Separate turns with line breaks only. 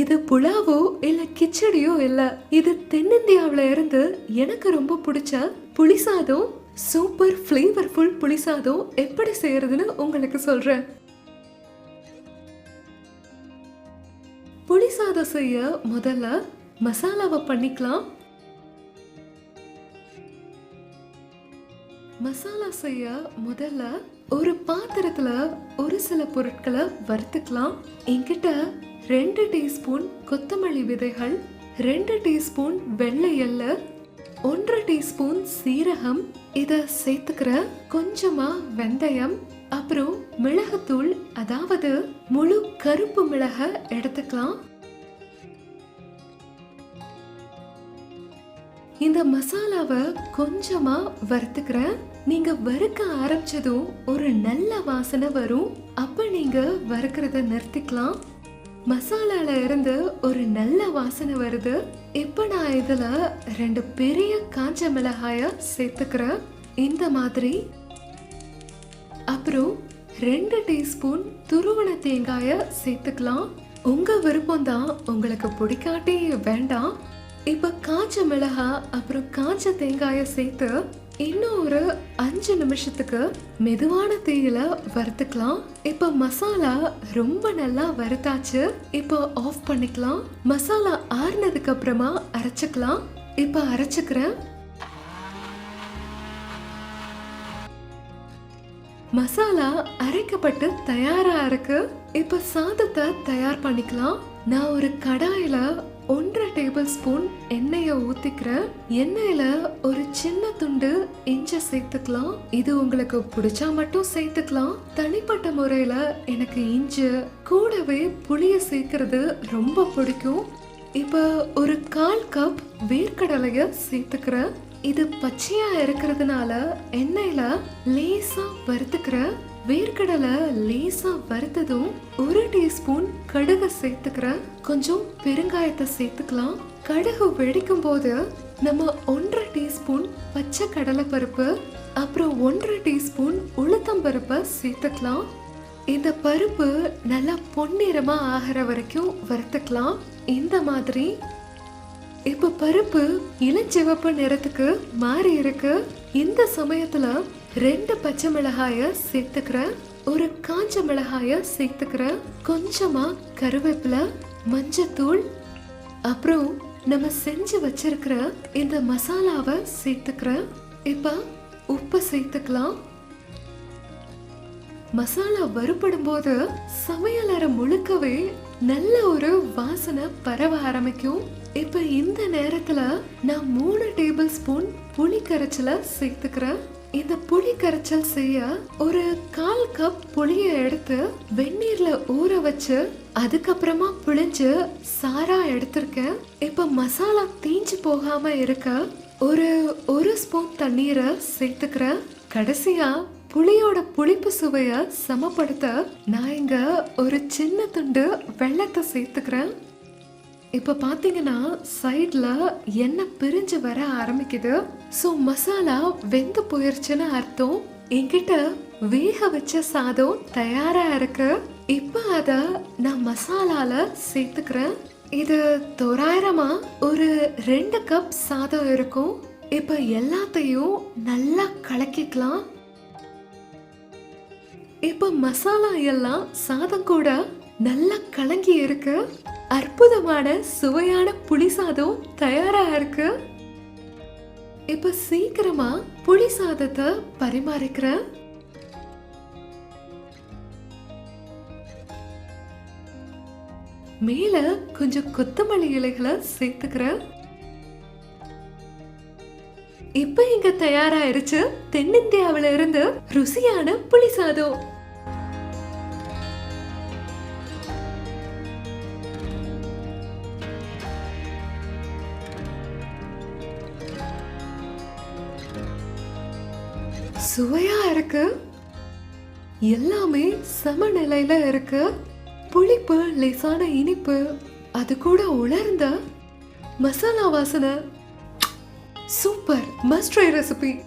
இது புலாவோ இல்ல கிச்சடியோ இல்ல இது தென்னிந்தியாவுல இருந்து எனக்கு ரொம்ப பிடிச்ச புளிசாதம் சூப்பர் ஃப்ளேவர்ஃபுல் புளிசாதம் எப்படி செய்யறதுன்னு உங்களுக்கு சொல்றேன். புளிசாதம் செய்ய முதல்ல மசாலாவை பண்ணிக்கலாம். மசாலா செய்ய முதல்ல ஒரு பாத்திரத்துல ஒரு சில பொருட்களை வறுத்துக்கலாம். என்கிட்ட ரெண்டு டீஸ்பூன் கொத்தமல்லி விதைகள் ரெண்டு டீஸ்பூன் வெள்ளை எல்ல ஒன்றரை டீஸ்பூன் சீரகம். இத சேர்த்துக்கிற கொஞ்சமா வெந்தயம் அப்புறம் மிளகுத்தூள் அதாவது முழு கருப்பு மிளகை எடுத்துக்கலாம். இந்த மசாலாவை கொஞ்சமா வறுத்துக்கிறேன். நீங்க வறுக்க ஆரம்பிச்சதும் ஒரு நல்ல வாசனை வரும். அப்ப நீங்க வறுக்கிறத நிறுத்திக்கலாம். மசாலால இருந்து ஒரு நல்ல வாசனை வருது. இப்ப நான் இதுல ரெண்டு பெரிய காஞ்ச மிளகாய சேர்த்துக்கிறேன். இந்த மாதிரி. அப்புறம் ரெண்டு டீஸ்பூன் துருவன தேங்காய சேர்த்துக்கலாம். உங்க விருப்பம் தான். உங்களுக்கு பிடிக்காட்டி வேண்டாம். இப்ப காஞ்ச மிளகா அப்புறம் காஞ்ச தேங்காய சேர்த்து இன்னும் ஒரு அஞ்சு நிமிஷத்துக்கு மெதுவான தீயில வறுத்துக்கலாம். இப்ப மசாலா ரொம்ப நல்லா வறுத்தாச்சு. இப்போ ஆஃப் பண்ணிக்கலாம். மசாலா ஆறுனதுக்கு அப்புறமா அரைச்சுக்கலாம். இப்ப அரைச்சுக்கிறேன். மசாலா அரைக்கப்பட்டு தயாரா இருக்கு. இப்ப சாதத்தை தயார் பண்ணிக்கலாம். நான் ஒரு கடாயில ஒன்றரை டேபிள் ஸ்பூன் எண்ணெயை ஊற்றிக்கிறேன் எண்ணெயில் ஒரு சின்ன துண்டு இஞ்சி சேர்த்துக்கலாம். இது உங்களுக்கு பிடிச்சா மட்டும் சேர்த்துக்கலாம். தனிப்பட்ட முறையில் எனக்கு இஞ்சி கூடவே புளியை சேர்க்கறது ரொம்ப பிடிக்கும். இப்போ ஒரு கால் கப் வேர்க்கடலையை சேர்த்துக்கிறேன். இது பச்சையா இருக்கிறதுனால எண்ணெயில லேசா வறுத்துக்கிற வேர்க்கடலை லேசா வறுத்ததும் ஒரு டீஸ்பூன் கடுகு சேர்த்துக்கிறேன் கொஞ்சம் பெருங்காயத்தை சேர்த்துக்கலாம். கடுகு வெடிக்கும் போது நம்ம ஒன்றரை டீஸ்பூன் பச்சை கடலை பருப்பு அப்புறம் ஒன்றரை டீஸ்பூன் உளுத்தம் பருப்பை சேர்த்துக்கலாம். இந்த பருப்பு நல்லா பொன்னிறமா ஆகிற வரைக்கும் வறுத்துக்கலாம். இந்த மாதிரி இப்ப பருப்பு இளஞ்சிவப்பு நிறத்துக்கு மாறி இருக்கு. இந்த சமயத்துல ரெண்டு பச்சை மிளகாய சேர்த்துக்கிறேன். ஒரு காஞ்ச மிளகாய சேர்த்துக்கிறேன். கொஞ்சமா கருவேப்பிலை மஞ்சத்தூள். அப்புறம் நம்ம செஞ்சு வச்சிருக்கிற இந்த மசாலாவை சேர்த்துக்கிறேன். இப்ப உப்பு சேர்த்துக்கலாம். மசாலா வறுபடும் போது சமையலறை முழுக்கவே நல்ல ஒரு வாசனை பரவ ஆரம்பிக்கும். இப்போ இந்த நேரத்தில் நான் மூணு டேபிள் ஸ்பூன் புளி கரைச்சலை சேர்த்துக்கிறேன். இந்த புளி கரைச்சல் செய்ய ஒரு கால் கப் புளியை எடுத்து வெந்நீர்ல ஊற வச்சு அதுக்கப்புறமா புளிஞ்சு சாரா எடுத்திருக்கேன். இப்போ மசாலா தீஞ்சு போகாம இருக்க ஒரு ஒரு ஸ்பூன் தண்ணீரை சேர்த்துக்கிறேன். கடைசியா புளியோட புளிப்பு சுவையை சமப்படுத்த நான் இங்க ஒரு சின்ன துண்டு வெள்ளத்தை சேர்த்துக்கிறேன். இப்போ பார்த்தீங்கன்னா சைடில் எண்ணெய் பிரிஞ்சு வர ஆரம்பிக்குது. ஸோ மசாலா வெந்து போயிருச்சுன்னு அர்த்தம். என்கிட்ட வேக வச்ச சாதம் தயாராக இருக்கு. இப்போ அதை நான் மசாலாவில் சேர்த்துக்கிறேன். இது தோராயிரமா ஒரு ரெண்டு கப் சாதம் இருக்கும். இப்போ எல்லாத்தையும் நல்லா கலக்கிக்கலாம். இப்போ மசாலா எல்லாம் சாதம் கூட நல்லா கலங்கி இருக்கு. அற்புதமான சுவையான புளி சாதம் தயாரா இருக்கு. இப்ப சீக்கிரமா புளி சாதத்தை பரிமாறிக்கிறேன். மேல கொஞ்சம் கொத்தமல்லி இலைகளை சேர்த்துக்கிறேன். இப்ப இங்க தயாராயிருச்சு தென்னிந்தியாவில இருந்து ருசியான புளி சாதம். சுவையா இருக்கு. எல்லாமே சமநிலையில இருக்கு. புளிப்பு லேசான இனிப்பு அது கூட உலர்ந்த மசாலா வாசனை. சூப்பர். Must recipe